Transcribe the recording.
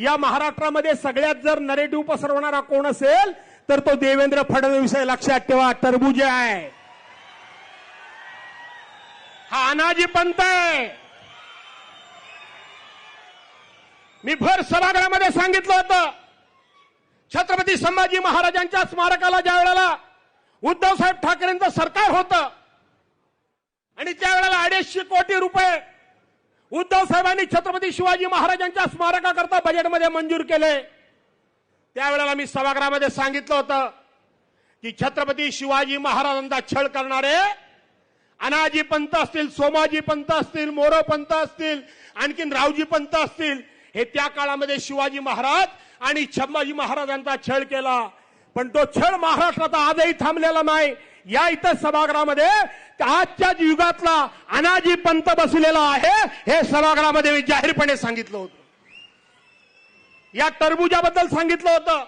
या महाराष्ट्रामध्ये सगळ्यात जर नरेटिव्ह पसरवणारा कोण असेल तर तो देवेंद्र फडणवीस आहे. लक्षात ठेवा टरबुजे आहे. हा अनाजी पंत आहे. मी भर सभागृहामध्ये सांगितलं होतं. छत्रपती संभाजी महाराजांच्या स्मारकाला ज्या वेळेला उद्धवसाहेब ठाकरेंचं सरकार होतं आणि त्यावेळेला अडीचशे कोटी रुपये उद्धव साहेबांनी छत्रपती शिवाजी महाराजांच्या स्मारकाकरता बजेटमध्ये मंजूर केले त्यावेळेला मी सभागृहामध्ये सांगितलं होतं की छत्रपती शिवाजी महाराजांचा छळ करणारे अनाजी पंत असतील सोमाजी पंत असतील मोरो पंत असतील आणखीन रावजी पंत असतील हे त्या काळामध्ये शिवाजी महाराज आणि छम्माजी महाराजांचा छळ केला. पण तो छळ महाराष्ट्रात आजही थांबलेला नाही. या इथं सभागृहामध्ये आजच्या युगातला अनाजी पंत बसलेला आहे हे सभागृहामध्ये मी जाहीरपणे सांगितलं होतं. या टरबुजाबद्दल सांगितलं होतं.